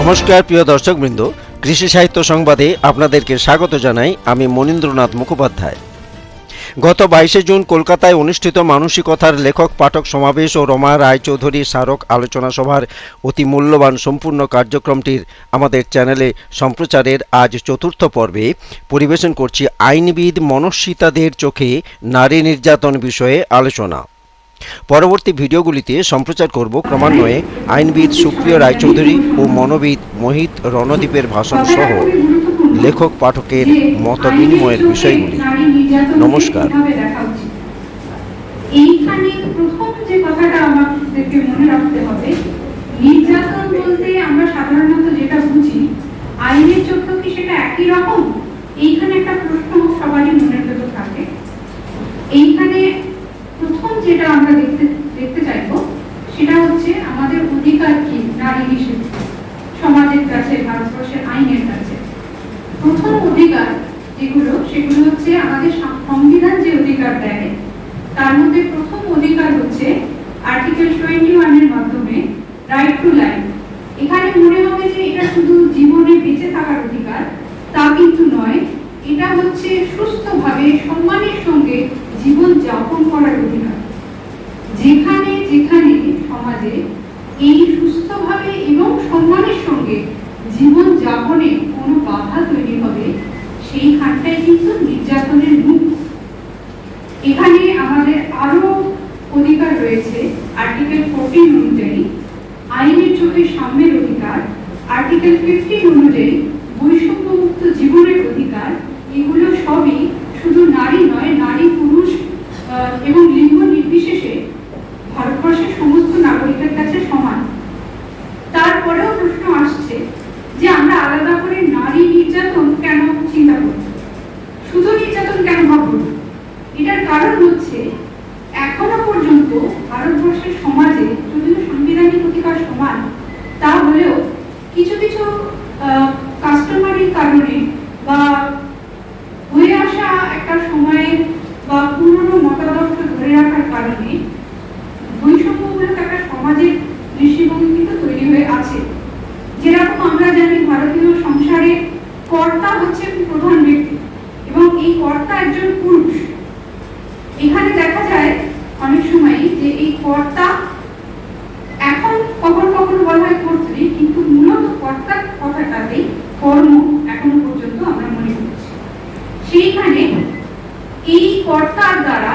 নমস্কার, প্রিয় দর্শকবৃন্দ। কৃষি সাহিত্য সংবাদে আপনাদেরকে স্বাগত জানাই আমি মনীন্দ্রনাথ মুখোপাধ্যায়। গত বাইশে জুন কলকাতায় অনুষ্ঠিত মানসিকতার লেখক, পাঠক সমাবেশ ও রমা রায়চৌধুরী স্মারক আলোচনা সভার অতি মূল্যবান সম্পূর্ণ কার্যক্রমটির আমাদের চ্যানেলে সম্প্রচারের আজ চতুর্থ পর্বে পরিবেশন করছি আইনবিদ মনস্বিতাদের চোখে নারী নির্যাতন বিষয়ে আলোচনা। পরবর্তী ভিডিওগুলিতে সম্প্রচার করব ক্রমান্বয়ে আইনবিদ সুপ্রিয় রায়চৌধুরী ও মনোবিদ মোহিত রণদীপের ভাষণ সহ লেখক পাঠকের মত বিনিময়ের বিষয়গুলি। নমস্কার। এইখানে প্রথম যে কথাটা আমাদেরকে মনে রাখতে হবে, নির্যাতন বলতে আমরা সাধারণত যেটা বুঝি, আইনের চোখেও কি সেটা একই রকম? এইখানে একটা প্রশ্ন সবারই মনের ভেতর থাকে। এইখানে প্রথম যেটা আমরা দেখতে দেখতে চাইব, সেটা হচ্ছে আমাদের অধিকার কি নারী হিসেবে? সমাজের কাছে, ভারতবর্ষের আইনের কাছে। প্রথম অধিকার যেগুলো, সেগুলো হচ্ছে আমাদের সংবিধান যে অধিকার দেয়, তার মধ্যে প্রথম অধিকার হচ্ছে আর্টিকেল টোয়েন্টি ওয়ানের মাধ্যমে রাইট টু লাইফ এখানে মনে হবে যে এটা শুধু জীবনে বেঁচে থাকার অধিকার, তা কিন্তু নয়। এটা হচ্ছে সুস্থভাবে, সম্মানের সঙ্গে জীবন যাপন করার অধিকার। যেখানে যেখানে সমাজে এই সুস্থভাবে এবং সম্মানের সঙ্গে জীবন যাপনে কোনো বাধা তৈরি হবে সেইখানটাই কিন্তু নির্যাতনের মুখ। এখানে আমাদের আরও অধিকার রয়েছে আর্টিকেল ফোরটিন অনুযায়ী, আইনের চোখে সাম্যের অধিকার আর্টিকেল ফিফটিন অনুযায়ী বৈষম্যমুক্ত জীবনের অধিকার এগুলো সবই শুধু নারী নয় নারী পুরুষ আহ, এবং লিঙ্গ নির্বিশেষে ভারতবর্ষের সমস্ত নাগরিকের কাছে সমান তারপরেও প্রশ্ন আসছে যে আমরা আলাদা করে নারী নির্যাতন কেন চিন্তা করব শুধু নির্যাতন কেন ভাবব না? এটার কারণ হচ্ছে এখনও পর্যন্ত ভারতবর্ষের সমাজে যদিও সাংবিধানিক অধিকার সমান তা হলেও কিছু কিছু কাস্টমারি কারণে বা হয়ে আসা একটা সময়ে বা পুরনো মতাদর্শ ধরে রাখার কারণে বৈষম্যমূলক একটা সমাজের দৃষ্টিভঙ্গি কিন্তু তৈরি হয়ে আছে যেরকম আমরা জানি ভারতীয় সংসারে কর্তা হচ্ছে প্রধান ব্যক্তি এবং এই কর্তা একজন পুরুষ। এখানে দেখা যায় অনেক সময় যে এই কর্তা এখন কখনো কখনো বলা হয় কর্ত্রী, কিন্তু মূলত কর্তার কথাটাতেই কর্ম এখনও পর্যন্ত আমরা মনে করছি। সেইখানে এই কর্তার দ্বারা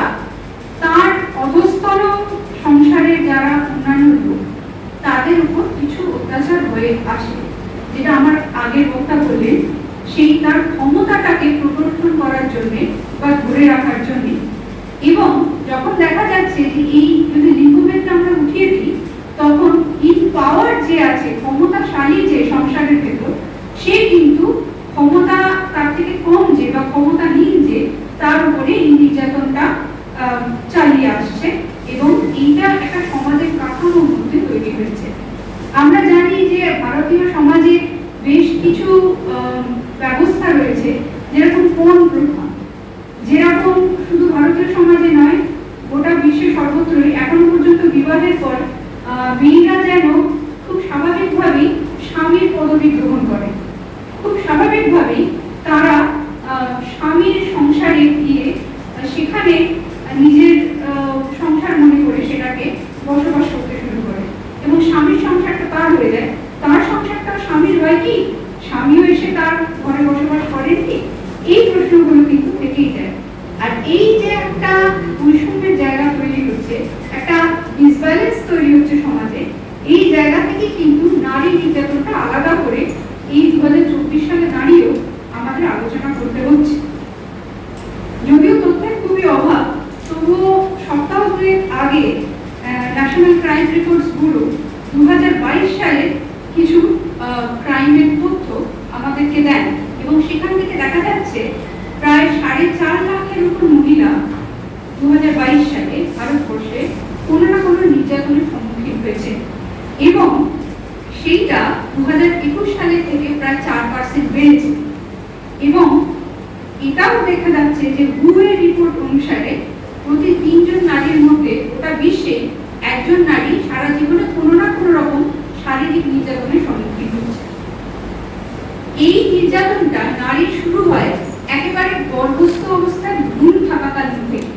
তার অধস্তন সংসারের যারা অন্যান্য লোক, তাদের উপর কিছু অত্যাচার হয়ে আসে। যেটা আমার আগের বক্তা বললেন, সেই তার ক্ষমতাটাকে প্রদর্শন করার জন্য বা ধরে রাখার জন্য। এবং যখন দেখা যাচ্ছে যে এই যদি লিঙ্গভেদটা আমরা উঠিয়ে দিই, তখন ইন পাওয়ার যে আছে, ক্ষমতাশালী যে সংসারের ভেতর, সে কিন্তু ক্ষমতা তার থেকে কম যে বা ক্ষমতাহীন যে, তার উপরে এই নির্যাতনটা চালিয়ে আসছে। এবং এইটা একটা সমাজের কাঠামোর মধ্যে তৈরি হয়েছে। আমরা জানি যে ভারতীয় সমাজে বেশ কিছু আহ, ব্যবস্থা রয়েছে যেরকম কোন প্রথা যেরকম শুধু ভারতীয় সমাজে নয় গোটা বিশ্বে সর্বত্রই এখনও পর্যন্ত বিবাহের পর আহ, মেয়েরা যেন খুব স্বাভাবিকভাবেই স্বামীর পদবি গ্রহণ করে খুব স্বাভাবিকভাবেই তারা আহ, স্বামীর সংসারে গিয়ে আহ, সেখানে আহ, নিজের আহ, সংসার মনে করে সেটাকে বসবাস করতে শুরু করে এবং স্বামীর সংসারটা তার হয়ে যায় তার সংসারটা স্বামীর হয় কি? স্বামীও এসে তার ঘরে বসবাস করেন কি? এই প্রশ্নগুলো কিন্তু থেকেই যায়। আর এই যে একটা বৈষম্যের জায়গা তৈরি হচ্ছে, একটা ডিসব্যালেন্স তৈরি হচ্ছে সমাজে, এই জায়গা থেকে কিন্তু নারী নির্যাতনটা আলাদা করে এই দু হাজার চব্বিশ সালে দাঁড়িয়েও আমাদের আলোচনা করতে হচ্ছে। যদিও তথ্যের খুবই অভাব, তবুও সপ্তাহ দুয়েক আগে ন্যাশনাল ক্রাইম রেকর্ডস ব্যুরো দু সালে কিছু ক্রাইমের তথ্য আমাদেরকে দেন এবং সেখান থেকে দেখা যাচ্ছে প্রায় সাড়ে চার লাখের উপর মহিলা দুই হাজার বাইশ সালে ভারতবর্ষে কোনো না কোনো নির্যাতনের সম্মুখীন হয়েছে। এবং সেইটা দু সালের থেকে প্রায় চার পার্সেন্ট বেড়েছে। এবং এটাও দেখা যাচ্ছে যে হুয়ের রিপোর্ট অনুসারে প্রতি তিনজন নারীর মধ্যে গোটা বিশ্বে একজন নারী সারা জীবনে কোনো না কোনো রকম শারীরিক নির্যাতনের সম্মুখীন নির্যাতনটা নারীর শুরু হয় একেবারে গর্ভস্থ অবস্থায় ভুল থাকাকালীন থেকে।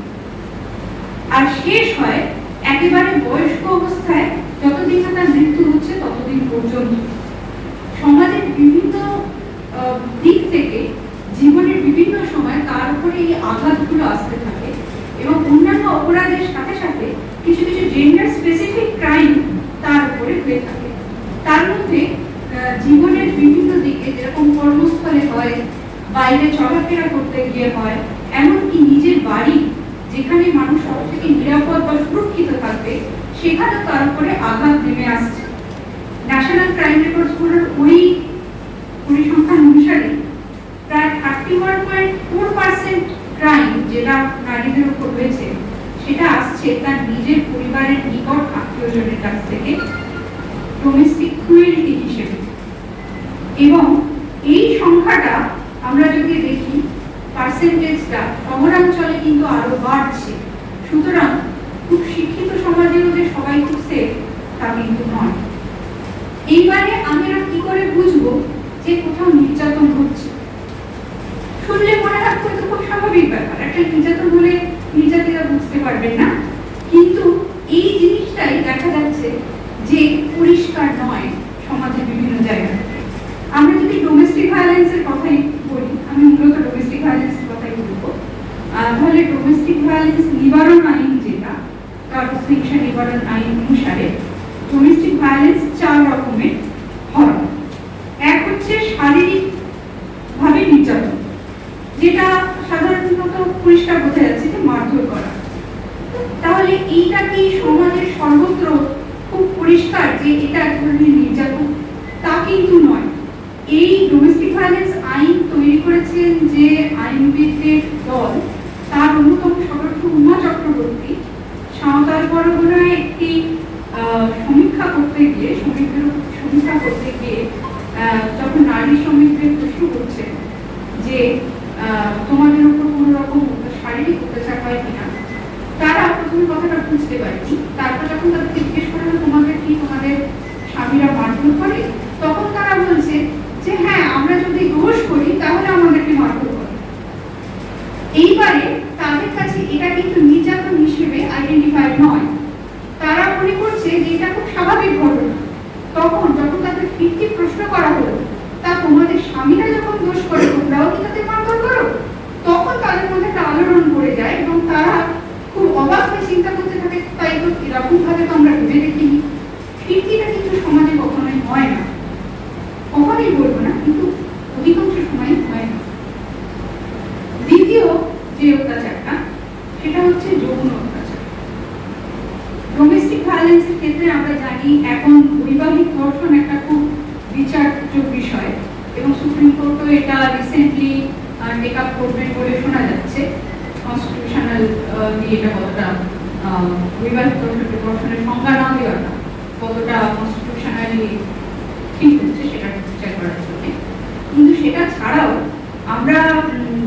আর শেষ হয় একেবারে বয়স্ক অবস্থায় যতদিন না তার মৃত্যু হচ্ছে ততদিন পর্যন্ত। সমাজের বিভিন্ন দিক থেকে জীবনের বিভিন্ন সময় তার উপরে এই আঘাতগুলো আসতে থাকে এবং অন্যান্য অপরাধের সাথে সাথে কিছু কিছু জেন্ডার স্পেসিফিক ক্রাইম তার উপরে হয়ে থাকে। তার মধ্যে জীবনের বিভিন্ন দিকে যেরকম বাইরে চলাফেরা করতে গিয়ে হয়, এমনকি নিজের বাড়ি, যেখানে মানুষ সব থেকে নিরাপদ বা সুরক্ষিত থাকবে, সেখানেও তার উপরে আঘাত নেমে আসছে। ন্যাশনাল ক্রাইম রেকর্ডস ব্যুরোর ওই পরিসংখ্যান অনুসারে, প্রায় thirty one point four percent crime যেটা নারীদের উপর হয়েছে। সেটা আসছে তার নিজের পরিবারের নিকট আত্মীয়জনের কাছ থেকে ডোমেস্টিক ক্রুয়েলিটি হিসেবে। এবং এই সংখ্যাটা আমরা যদি দেখি পার্সেন্টেজটা শহরাঞ্চলে কিন্তু আরও বাড়ছে। সুতরাং খুব শিক্ষিত সমাজেও যে সবাই খুব সেফ তা কিন্তু নয়। এইবারে আমরা কি করে বুঝব যে কোথাও নির্যাতন হচ্ছে? শুনলে মনে রাখব তো খুব স্বাভাবিক ব্যাপার। একটা নির্যাতন হলে নির্যাতিতা বুঝতে পারবেন না। কিন্তু এই জিনিসটাই দেখা যাচ্ছে যে পরিষ্কার নয় সমাজের বিভিন্ন জায়গা আমরা যদি ডোমেস্টিক ভায়োলেন্সের কথাই বলি আমি মূলত ডোমেস্টিক ভায়োলেন্সের কথাই বলব আহ, তাহলে ডোমেস্টিক ভায়োলেন্স নিবারণ আইন যেটা কারণ শিক্ষা নিবারণ আইন অনুসারে ডোমেস্টিক ভায়োলেন্স চার রকমের হয় এক হচ্ছে শারীরিক ভাবে নির্যাতন, যেটা সাধারণত পরিষ্কার বোঝা যাচ্ছে যে মারধর করা। তাহলে এইটা কি সমাজের সর্বত্র খুব পরিষ্কার যে এটা এক ধরনের নির্যাতন? তা কিন্তু নয়। এই ডোমেস্টিক ভায়োলেন্স আইন তৈরি করেছেন যে আইনবিদদের দল, তার অন্যতম সদস্য উমা চক্রবর্তী পরগনায় একটি সমীক্ষা করতে গিয়ে শ্রমিকদের সমীক্ষা করতে গিয়ে যখন নারী শ্রমিকদের প্রশ্ন করছে যে তোমাদের উপর কোনো রকম শারীরিক অত্যাচার হয় কিনা, তারা প্রথমে কথাটা বুঝতে পারেনি। তারপর যখন তাদেরকে জিজ্ঞেস করা তোমাদের কি তোমাদের স্বামীরা মারধর করে? তখন তারা বলছে যে হ্যাঁ আমরা যদি দোষ করি, তাহলে আমাদেরকে মারধর করে এইবারে তাদের কাছে এটা কিন্তু নির্যাতন হিসেবে আইডেন্টিফাইড নয় তারা মনে করছে যে এটা খুব স্বাভাবিক ঘটনা তখন যখন তাদের ফিরতি প্রশ্ন করা হলো তা তোমাদের স্বামীরা যখন দোষ করে তোমরাও কি তাদের মারধর করো তখন তাদের মধ্যে একটা আলোড়ন পড়ে যায় এবং তারা খুব অবাক হয়ে চিন্তা করতে থাকে তাই তো এরকম ভাবে তো আমরা ভেবে দেখিনি ফিরতিটা কিন্তু সমাজে কখনোই হয় না কখনোই বলব না কিন্তু অধিকাংশ সময় হয় না দ্বিতীয় যে অত্যাচারটা সেটা হচ্ছে যৌন অত্যাচার। ডোমেস্টিক ভায়োলেন্সের ক্ষেত্রে আমরা জানি এখন বৈবাহিক ধর্ষণ একটা খুব বিচার্য বিষয় এবং সুপ্রিম কোর্টও এটা রিসেন্টলি টেক আপ করবেন বলে শোনা যাচ্ছে। কনস্টিটিউশনাল দিয়ে এটা কতটা আহ, বৈবাহিক ধর্ষণের সংজ্ঞা না দেওয়াটা কতটা কনস্টিটিউশনালি ঠিক হচ্ছে সেটা বিচার করার জন্য। কিন্তু সেটা ছাড়াও আমরা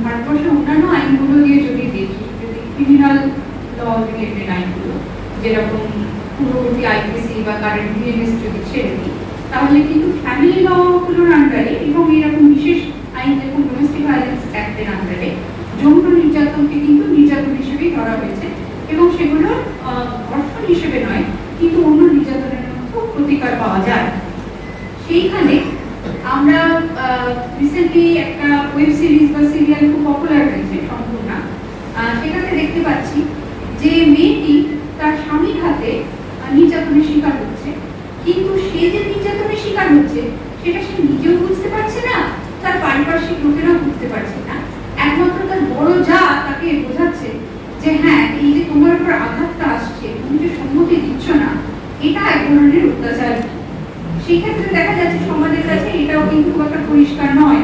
ভারতবর্ষের অন্যান্য আইনগুলো দিয়ে যদি দেখি যদি ক্রিমিনাল ল রিলেটেড আইনগুলো, যেরকম পূর্ববর্তী আইপিসি বা কারেন্ট বিএনএস যদি ছেড়ে দিই, তাহলে কিন্তু ফ্যামিলি লগুলোর আন্ডারে এবং এরকম বিশেষ আইন যেরকম ডোমেস্টিক ভায়োলেন্স অ্যাক্টের আন্ডারে যৌন নির্যাতনকে কিন্তু নির্যাতন হিসেবেই ধরা হয়েছে এবং সেগুলো ধর্ষণ হিসেবে নয়, কিন্তু অন্য নির্যাতনের মধ্যেও প্রতিকার পাওয়া যায়। সেইখানে আমরা রিসেন্টলি একটা ওয়েব সিরিজ বা খুব পপুলার হয়েছে সম্পূর্ণ সেটাতে দেখতে পাচ্ছি যে মেয়েটি তার স্বামীর হাতে নির্যাতনের শিকার হচ্ছে। কিন্তু সে যে নির্যাতনের শিকার হচ্ছে, সেটা সে নিজেও বুঝতে পারছে না, তার পারিপার্শ্বিক লোকেরাও বুঝতে পারছে না। একমাত্র তার বড় যা তাকে বোঝাচ্ছে যে হ্যাঁ এই যে তোমার উপর আঘাতটা আসছে, তুমি যে সম্মতি দিচ্ছ না, এটা এক ধরনের অত্যাচার। সেক্ষেত্রে দেখা যাচ্ছে সমাজের কাছে এটাও কিন্তু খুব একটা পরিষ্কার নয়।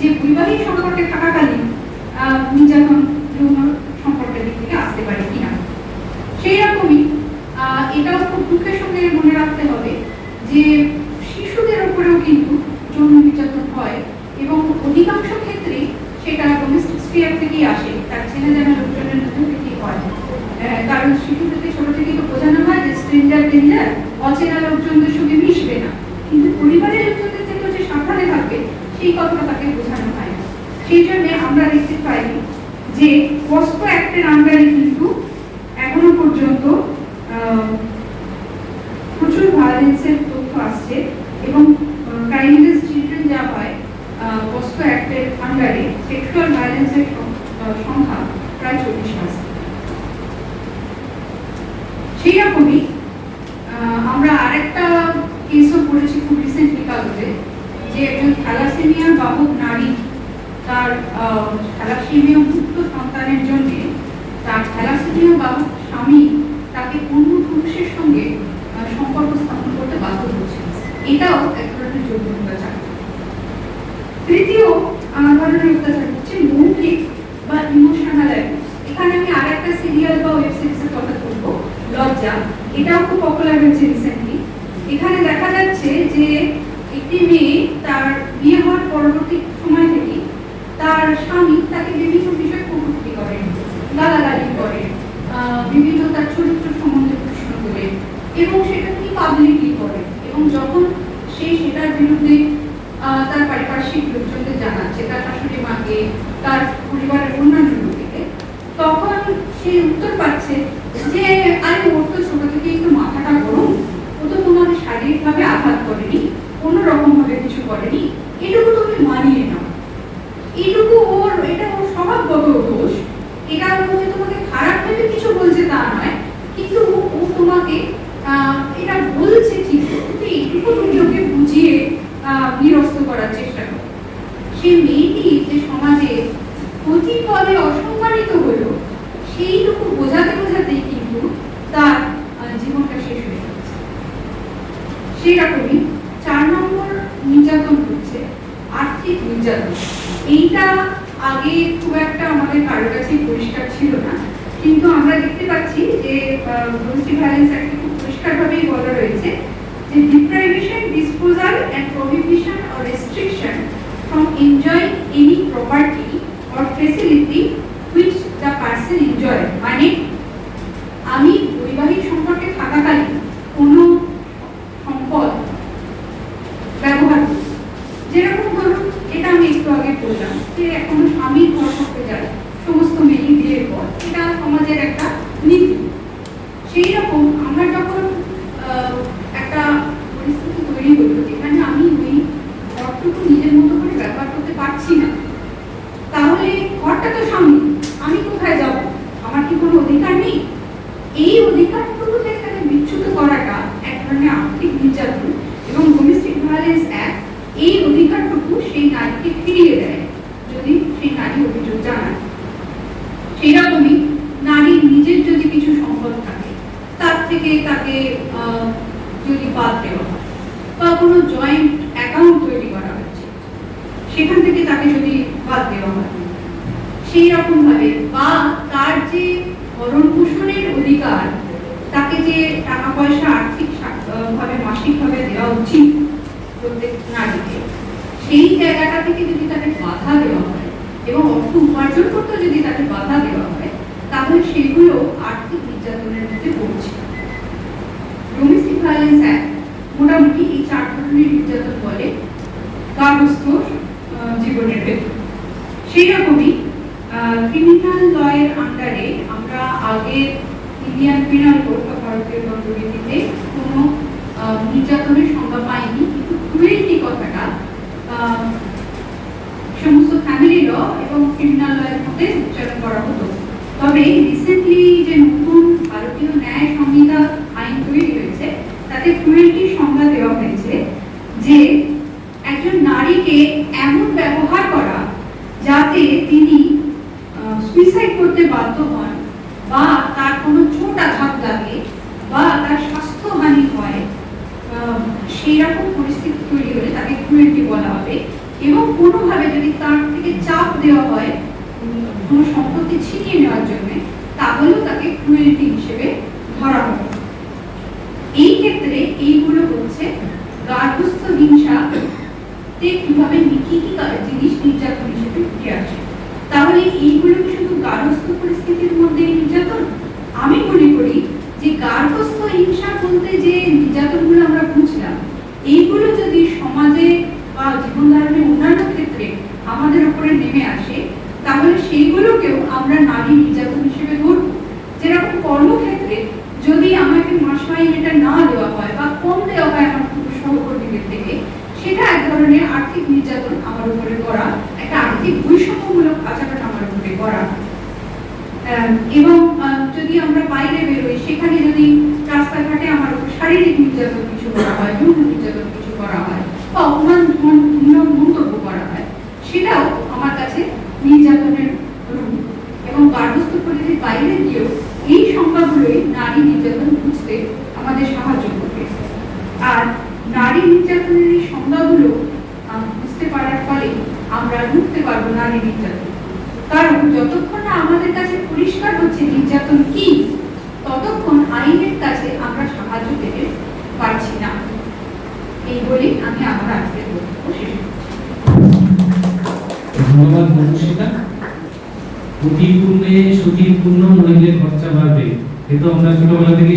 যে বৈবাহিক সম্পর্কে থাকাকালীন আহ, নির্যাতন যৌন সম্পর্কের দিক থেকে আসতে পারে কিনা সেই রকমই আহ, এটাও খুব দুঃখের সঙ্গে মনে রাখতে হবে যে শিশুদের উপরেও কিন্তু যৌন নির্যাতন হয় এবং অধিকাংশ ক্ষেত্রেই সেটা ডোমেস্টিক স্ফিয়ার থেকেই আসে তার চেনা জানা লোকজনের মধ্যে থেকেই হয় আহ, কারণ শিশুদেরকে ছোট থেকেই তো বোঝানো হয় যে স্ট্রেঞ্জার ডেঞ্জার অচেনা লোকজনদের সঙ্গে মিশবে না কিন্তু পরিবারের লোকজনদের থেকেও যে সাবধানে থাকবে সেই কথাটা তাকে বোঝানো হয় না সেই জন্য আমরা দেখতে পাই যে পস্কো অ্যাক্টের আন্ডারে কিন্তু। এখনও পর্যন্ত প্রচুর ভায়োলেন্সের তথ্য আসছে এবং চিলড্রেন যা হয় পস্কো অ্যাক্টের আন্ডারে সেক্সুয়াল ভায়োলেন্সের সংখ্যা প্রায় চল্লিশ সেই রকমই আমরা আরেকটা কেসও পড়েছি খুব রিসেন্টলি কাগজে যে একজন থ্যালাসেমিয়া বাহক নারী তার থ্যালাসেমিয়া মুক্ত সন্তানের জন্য থ্যালাসেমিয়া বাহক স্বামী তাকে অন্য পুরুষের সঙ্গে সম্পর্ক স্থাপন করতে বাধ্য করছে এটাও এক ধরনের যৌন অত্যাচার। তৃতীয় ধরনের অত্যাচার হচ্ছে মৌখিক বা ইমোশনাল এখানে আমি আরেকটা সিরিয়াল বা ওয়েব সিরিজের কথা বলব। লজ্জা। এটাও খুব পপুলার হয়েছে রিসেন্টলি এখানে দেখা যাচ্ছে যে একটি মেয়ে তার বিয়ে হওয়ার পরবর্তী সময় থেকে তার স্বামী তাকে বিভিন্ন বিষয়ে কটূক্তি করে গালাগালি করে আহ, বিভিন্ন তার চরিত্র সম্বন্ধে প্রশ্ন করে এবং সেটা তিনি পাবলিকলি করে এবং যখন সে সেটার বিরুদ্ধে আহ, তার পারিপার্শ্বিক লোকজনদের জানাচ্ছে তার শাশুড়ি মাকে তার পরিবারের অন্যান্য লোকেকে তখন সে উত্তর পাচ্ছে যে আরে ওর তো ছোট থেকে একটু মাথাটা গরম ও তো তোমাকে শারীরিকভাবে আঘাত করেনি কোনো রকম ভাবে কিছু করেনি এটুকু তুমি মানিয়ে নাও এটুকু ওর এটা ওর স্বভাবগত দোষ এটা ও যে তোমাকে খারাপ ভেবে কিছু বলছে তা নয় কিন্তু ও- ও তোমাকে আহ, এটা বলছে ঠিক কিন্তু এইটুকু তুমি ওকে বুঝিয়ে আহ, নিরস্ত করার চেষ্টা করো সেই মেয়েটি যে সমাজে প্রতিপদে অসম্মানিত হলো সেইটুকু বোঝাতে বোঝাতেই কিন্তু তার আহ, জীবনটা শেষ হয়ে যাচ্ছে সেই রকমই চার নম্বর নির্যাতন হচ্ছে আর্থিক নির্যাতন এইটা আগে খুব একটা আমাদের কারোর কাছেই পরিষ্কার ছিল না কিন্তু আমরা দেখতে পাচ্ছি যে ডোমেস্টিক ভায়োলেন্স অ্যাক্টে খুব পরিষ্কারভাবেই বলা রয়েছে যে deprivation disposal and prohibition or restriction from enjoying any property or facility which the person enjoy মানে আমি বৈবাহিক সম্পর্কে থাকাকালীন কোনো সম্পদ ব্যবহার করি যেরকম ধরুন এটা আমি একটু আগে বললাম যে এখনও স্বামী ঘর করতে যায় সমস্ত মেয়ে বিয়ের পর এটা সমাজের একটা নীতি সেই রকম আমরা যখন আহ, একটা পরিস্থিতি তৈরি হলো যেখানে আমি ওই ঘরটুকু নিজের মতো করে ব্যবহার করতে পারছি না তাহলে ঘরটা তো সামনে আমি কোথায় যাব আমার কি কোনো অধিকার নেই এই অধিকারটুকু যেখানে বিচ্যুত করাটা এক ধরনের আর্থিক নির্যাতন এবং ডোমেস্টিক ভায়োলেন্স অ্যাক্ট এই অধিকারটুকু সেই নারীকে ফিরিয়ে দেয় যদি সেই নারী অভিযোগ জানায় সেই রকমই নারীর নিজের যদি কিছু সম্পদ থাকে তার থেকে তাকে যদি বাদ দেওয়া হয়, বা কোনো জয়েন্ট অ্যাকাউন্ট তৈরি করা হচ্ছে সেখান থেকে তাকে যদি বাদ দেওয়া হয়, সেই রকম ভাবে বা তার যে ভরণ পোষণের অধিকার, তাকে যে টাকা পয়সা আর্থিক ভাবে মাসিক ভাবে দেওয়া উচিত প্রত্যেক নারীকে, সেই জায়গাটা থেকে যদি তাকে বাধা দেওয়া হয় এবং অর্থ উপার্জন করতে যদি তাকে বাধা দেওয়া হয়, তাহলে সেগুলো আর্থিক নির্যাতনের মধ্যে পড়ছে। ভায়োলেন্স অ্যাক্ট মোটামুটি এই চার ধরনের নির্যাতন বলে গার্হস্থ জীবনের ক্ষেত্রে সেই রকমই ক্রিমিনাল লয়ের আন্ডারে আমরা আগে ইন্ডিয়ান পিনাল কোড বা ভারতীয় দণ্ডবিধিতে কোনো নির্যাতনের সংজ্ঞা পাইনি, কিন্তু ক্রুয়েলটি কথাটা সমস্ত ফ্যামিলি ল এবং ক্রিমিনাল লয়ের মধ্যে উচ্চারণ করা হতো। তবে রিসেন্টলি যে নতুন ভারতীয় ন্যায় সংহিতা আইন তৈরি হয়েছে তাতে ক্রুয়েলটির সংজ্ঞা দেওয়া হয়েছে যে একজন নারীকে এমন ব্যবহার করা যাতে তিনি সুইসাইড করতে বাধ্য হন বা তার কোনো চোট আঘাত লাগে বা তার স্বাস্থ্যহানি হয় সেই রকম পরিস্থিতি তৈরি হলে তাকে ক্রুয়েলটি বলা হবে এবং কোনোভাবে যদি তার থেকে চাপ দেওয়া হয় কোনো সম্পত্তি ছিনিয়ে নেওয়ার জন্য, তাহলেও তাকে ক্রুয়েলটি হিসেবে ধরা হবে। ক্ষেত্রে এইগুলো হচ্ছে গার্হস্থ হিংসা, তে কীভাবে কি কি জিনিস নির্যাতন হিসেবে উঠে আসে। তাহলে এইগুলো কি শুধু গার্হস্থ পরিস্থিতির মধ্যে নির্যাতন? আমি মনে করি যে গার্হস্থ হিংসা বলতে যে নির্যাতনগুলো আমরা বুঝলাম, এইগুলো যদি সমাজে বা জীবন ধারণের অন্যান্য ক্ষেত্রে আমাদের উপরে নেমে আসে, তাহলে সেইগুলোকেও আমরা নারী নির্যাতন আমার উপরে করা, একটা আর্থিক বৈষম্যমূলক আচরণ আমার উপরে করা। এবং যদি আমরা বাইরে বেরোই, সেখানে যদি রাস্তাঘাটে আমার শারীরিক নির্যাতন কিছু করা হয়, যৌন নির্যাতন কিছু করা হয়, বা অপমান মন্তব্য করা হয়, সেটাও আমার কাছে নির্যাতনের রূপ। এবং গার্হস্থ পরিধির বাইরে গিয়েও এই সংখ্যাগুলোই নারী নির্যাতন বুঝতে আমাদের সাহায্য করবে। আর নারী নির্যাতনের এই সংজ্ঞাগুলো পারার ফলে আমরা রুখতে পারব নারী নির্যাতন। কারণ যতক্ষণ না আমাদের কাছে পরিষ্কার হচ্ছে নির্যাতন কি, ততক্ষণ আইনের কাছে আমরা সাহায্য পেতে পারছি না। এই বলেই আমি আমার আজকের বক্তব্য ধন্যবাদ মনুষিতা অতি পূর্ণে মহিলে খরচা বাড়বে কিন্তু আমরা ছোটবেলা থেকে